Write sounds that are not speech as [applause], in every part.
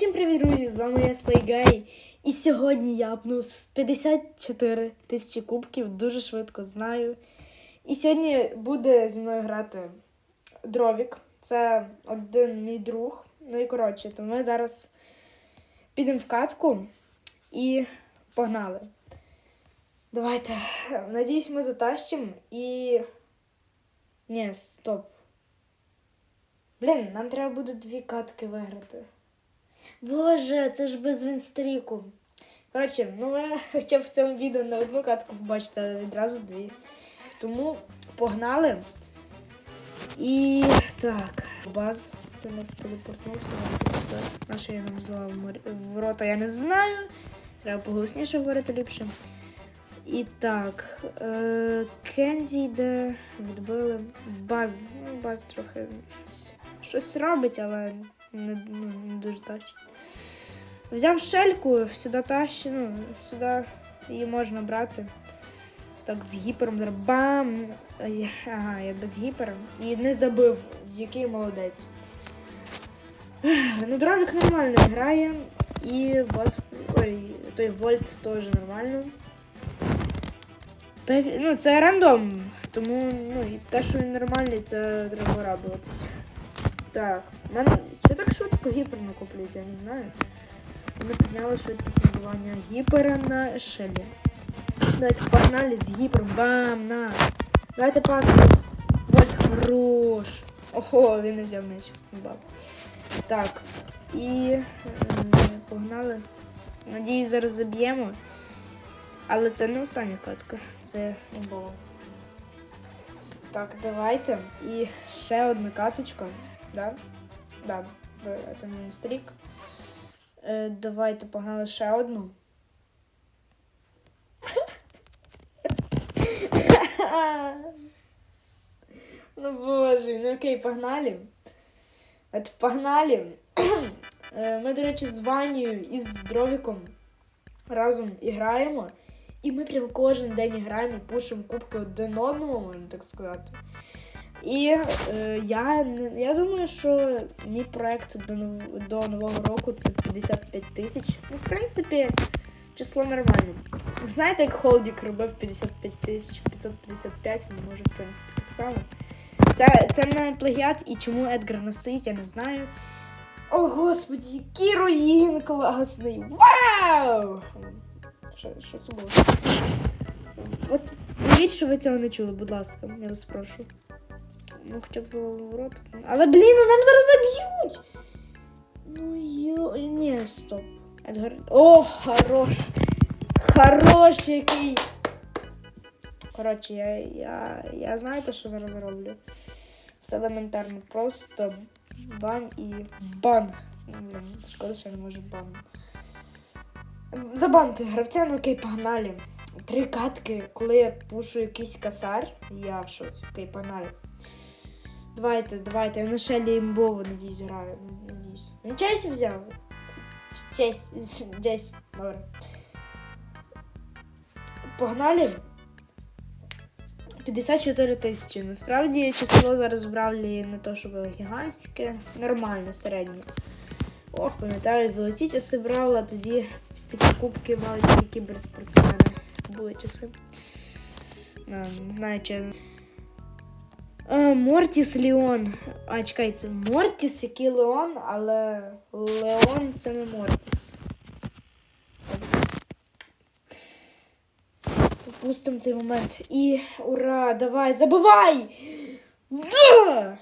Усім привіт, друзі! З вами я Спайгай. І сьогодні я апнув з 54 тисячі кубків, дуже швидко знаю. І сьогодні буде зі мною грати Дровік. Це один мій друг. Ну і коротше, то ми зараз підемо в катку і погнали. Давайте. Надіюсь, ми затащимо і. Ні, стоп. Блін, нам треба буде дві катки виграти. Боже, це ж без вінстріку. Коротше, ну ви [laughs] хоча б в цьому відео не одну катку побачите, а відразу дві. Тому погнали. І так, баз. Ти нас телепортнувся. На що я назвала в рота, я не знаю. Треба поголосніше говорити ліпше. І так, е, Кензі йде, відбили. Баз. Ну, баз трохи щось, щось робить, але не, ну, не дуже тащить. Взяв шельку, сюди тащить, ну, сюди її можна брати. Так, з гіпером бам! Ага, я без гіпера. І не забив, який молодець. Ну, дровік нормально грає. І бас. Ой, той вольт теж нормально. Ну, це рандом. Тому, ну, і те, що він нормальний, це треба радуватися. Так, мене що так швидко гіпер накоплюється, я не знаю. Ми підняли швидкість набивання гіпера на шелі. Давайте погнали з гіпером. Бам! На! Давайте пас. Вольт хорош. Ого, він не взяв меч. Бам. Так. І е, погнали. Надіюсь, зараз заб'ємо. Але це не остання катка, це імбова. Так, давайте. І ще одна каточка. Да? Да, це не стрік. Е, давайте погнали ще одну. ну боже, ну окей, погнали. От погнали. Е, Ми, до речі, з Ванією і з Дровіком разом і граємо. І ми прям кожен день граємо, пушимо кубки один одному, можна так сказати. І е, я, я думаю, що мій проект до, до Нового року це 55 тисяч. Ну, в принципі, число нормальне. Ви знаєте, як Холдік робив 55 тисяч, 555, він може, в принципі, так само. Це, це не плагіат, і чому Едгар не стоїть, я не знаю. О, господі, який руїн класний! Вау! Що, що? От уявіть, що ви цього не чули, будь ласка, я вас прошу. Ну, хоча б заловив рот. Але, блін, ну нам зараз заб'ють! Ну йо. Ні, стоп. Едгар. О, хорош! Хорош який! Коротше, я, я, я знаєте, що зараз роблю? Все елементарно. Просто бан і бан. Шкода, що я не можу бан. Забанти гравця, ну окей, погнали. Три катки, коли я пушу якийсь касар, я в шоці. Окей, погнали. Давайте, давайте, я на шелі імбову, надіюсь, граю. Надіюсь. Ну, Чейс взяв. Чейс, Джейс, добре. Погнали. 54 тисячі. Насправді число зараз в Бравлі не то, щоб гігантське, нормальне, середнє. Ох, пам'ятаю, золоті часи Бравла, тоді ці покупки мали тільки кіберспортсмени. Були часи. Не знаю, чи. А, Мортіс Леон. А, чекай, це Мортіс, який Леон, але Леон це не Мортіс. Пропустимо цей момент. І ура! Давай! Забивай! Да!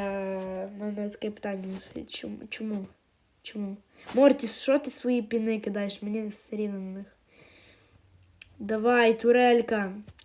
Е, мене таке питання. Чому? Чому? Чому? Мортіс, що ти свої піни кидаєш? Мені все рівно на них. Давай, турелька.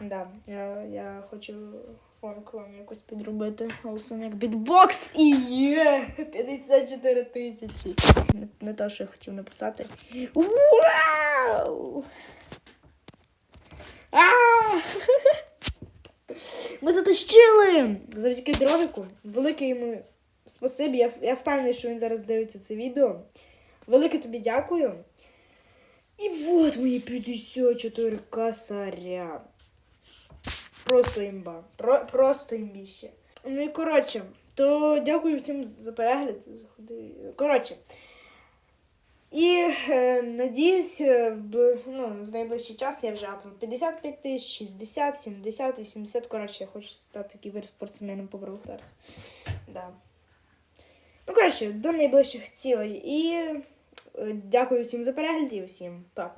Да, я, я хочу фонку вам якось підробити голосом як бітбокс і є 54 тисячі. Не, не те, що я хотів написати. Вау! [laughs] Ми затащили! Завдяки дровику. Велике йому спасибі. Я, я впевнений, що він зараз дивиться це відео. Велике тобі дякую. І от мої 54 косаря. Просто імба. Про, просто імбіще. Ну і коротше, то дякую всім за перегляд. Коротше. І е, надіюсь, е, в, ну, в найближчий час я вже апну 55 тисяч, 60, 70, 80. Коротше, я хочу стати кіберспортсменом по Brawl. Да. Ну, коротше, до найближчих цілей. І е, дякую всім за перегляд і всім па-па.